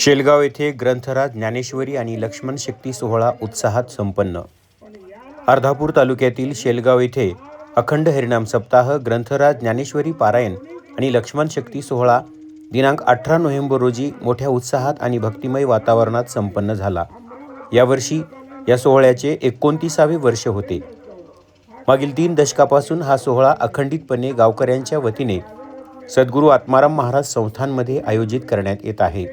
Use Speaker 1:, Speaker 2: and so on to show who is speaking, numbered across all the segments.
Speaker 1: शेलगाव येथे ग्रंथराज ज्ञानेश्वरी आणि लक्ष्मण शक्ती सोहळा उत्साहात संपन्न. अर्धापूर तालुक्यातील शेलगाव येथे अखंड हरिनाम सप्ताह ग्रंथराज ज्ञानेश्वरी पारायण आणि लक्ष्मण शक्ती सोहळा दिनांक अठरा नोव्हेंबर रोजी मोठ्या उत्साहात आणि भक्तिमय वातावरणात संपन्न झाला. यावर्षी या सोहळ्याचे एकोणतीसावे वर्ष होते. मागील तीन दशकापासून हा सोहळा अखंडितपणे गावकऱ्यांच्या वतीने सद्गुरू आत्माराम महाराज संस्थांमध्ये आयोजित करण्यात येत आहे.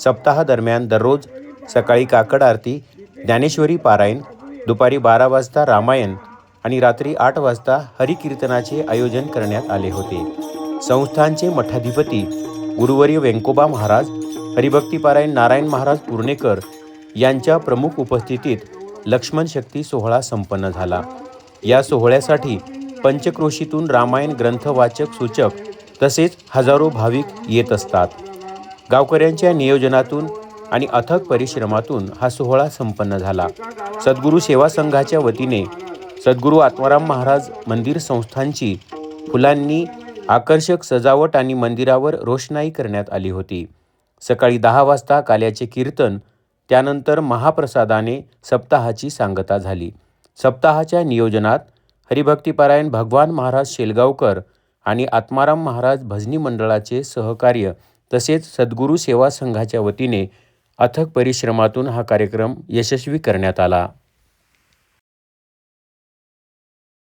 Speaker 1: सप्ताहादरम्यान दररोज सकाळी काकड आरती ज्ञानेश्वरी पारायण दुपारी बारा वाजता रामायण आणि रात्री आठ वाजता हरिकीर्तनाचे आयोजन करण्यात आले होते. संस्थानचे मठाधिपती गुरुवर्य व्यंकोबा महाराज हरिभक्तीपारायण नारायण महाराज पूर्णेकर यांच्या प्रमुख उपस्थितीत लक्ष्मण शक्ती सोहळा संपन्न झाला. या सोहळ्यासाठी पंचक्रोशीतून रामायण ग्रंथवाचक सूचक तसेच हजारो भाविक येत असतात. गावकऱ्यांच्या नियोजनातून आणि अथक परिश्रमातून हा सोहळा संपन्न झाला. सद्गुरू सेवा संघाच्या वतीने सद्गुरू आत्माराम महाराज मंदिर संस्थांची फुलांनी आकर्षक सजावट आणि मंदिरावर रोषणाई करण्यात आली होती. सकाळी दहा वाजता काल्याचे कीर्तन त्यानंतर महाप्रसादाने सप्ताहाची सांगता झाली. सप्ताहाच्या नियोजनात हरिभक्तीपारायण भगवान महाराज शेलगावकर आणि आत्माराम महाराज भजनी मंडळाचे सहकार्य तसेच सद्गुरू सेवा संघाच्या वतीने अथक परिश्रमातून हा कार्यक्रम यशस्वी करण्यात आला.